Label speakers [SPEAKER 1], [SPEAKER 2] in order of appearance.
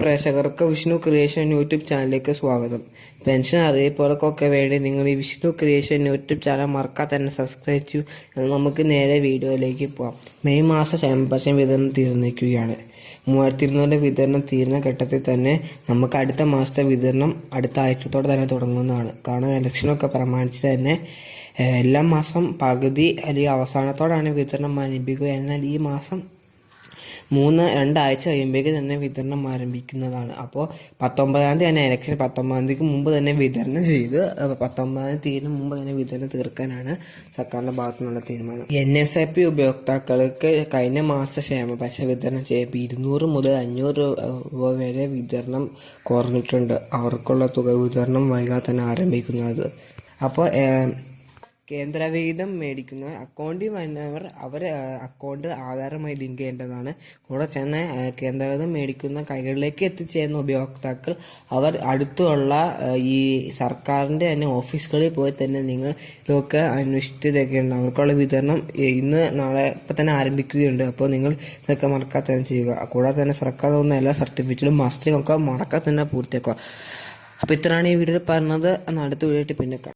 [SPEAKER 1] പ്രേക്ഷകർക്ക് Vishnu creation YouTube ചാനലിലേക്ക് സ്വാഗതം. പെൻഷൻ അറിയിപ്പുകൾക്കൊക്കെ വേണ്ടി നിങ്ങൾ ഈ വിഷ്ണു ക്രിയേഷൻ യൂട്യൂബ് ചാനൽ മറക്കാതെ തന്നെ സബ്സ്ക്രൈബ് ചെയ്യൂ. എന്നാൽ നമുക്ക് നേരെ വീഡിയോയിലേക്ക് പോകാം മെയ് മാസം ക്ഷേമപെൻഷൻ വിതരണം തീർന്നിരിക്കുകയാണ്. മൂവായിരത്തി ഇരുന്നൂറിന്റെ വിതരണം തീരുന്ന ഘട്ടത്തിൽ തന്നെ നമുക്ക് അടുത്ത മാസത്തെ വിതരണം അടുത്ത ആഴ്ചത്തോടെ തന്നെ തുടങ്ങുന്നതാണ്. കാരണം ഇലക്ഷനൊക്കെ പ്രമാണിച്ച് തന്നെ എല്ലാ മാസം പകുതി അല്ലെങ്കിൽ അവസാനത്തോടാണ് വിതരണം ആരംഭിക്കുക. എന്നാൽ ഈ മാസം മൂന്ന് രണ്ടാഴ്ച കഴിയുമ്പോഴേക്ക് തന്നെ വിതരണം ആരംഭിക്കുന്നതാണ്. അപ്പോൾ പത്തൊമ്പതാം തീയതി തന്നെ ഇലക്ഷൻ പത്തൊമ്പതാം തീയതിക്ക് മുമ്പ് തന്നെ വിതരണം ചെയ്ത് പത്തൊമ്പതാം തീയതിന് മുമ്പ് തന്നെ വിതരണം തീർക്കാനാണ് സർക്കാരിന്റെ ഭാഗത്തു നിന്നുള്ള തീരുമാനം. എൻ എസ് ഐ പി ഉപയോക്താക്കൾക്ക് കഴിഞ്ഞ മാസ ക്ഷേമ പൈസ വിതരണം ചെയ്യുമ്പോൾ ഇരുന്നൂറ് മുതൽ അഞ്ഞൂറ് രൂപ വരെ വിതരണം കുറഞ്ഞിട്ടുണ്ട്. അവർക്കുള്ള തുക വിതരണം വൈകാതെ തന്നെ ആരംഭിക്കുന്നത്. അപ്പോൾ കേന്ദ്രവിഹിതം മേടിക്കുന്ന അക്കൗണ്ടിൽ വന്നവർ അവർ അക്കൗണ്ട് ആധാരമായി ലിങ്ക് ചെയ്യേണ്ടതാണ്. കൂടെ ചെന്ന് കേന്ദ്ര കേന്ദ്രവിഹിതം മേടിക്കുന്ന കൈകളിലേക്ക് എത്തിച്ചേരുന്ന ഉപയോക്താക്കൾ അവർ അടുത്തുള്ള ഈ സർക്കാരിന്റെ തന്നെ ഓഫീസുകളിൽ പോയി തന്നെ നിങ്ങൾ ഇതൊക്കെ അന്വേഷിച്ചിട്ടൊക്കെയുണ്ട് അവർക്കുള്ള വിതരണം ഇന്ന് നാളെ ഇപ്പം തന്നെ ആരംഭിക്കുകയുണ്ട്. അപ്പോൾ നിങ്ങൾ ഇതൊക്കെ മറക്കാതെ തന്നെ ചെയ്യുക. കൂടാതെ തന്നെ സർക്കാർ തന്ന എല്ലാ സർട്ടിഫിക്കറ്റും മാസത്തിലൊക്കെ മറക്കാതെ തന്നെ പൂർത്തിയാക്കുക. അപ്പോൾ ഇത്രയാണ് ഈ വീഡിയോ പറഞ്ഞത്. അടുത്ത വീഡിയോ പിന്നെ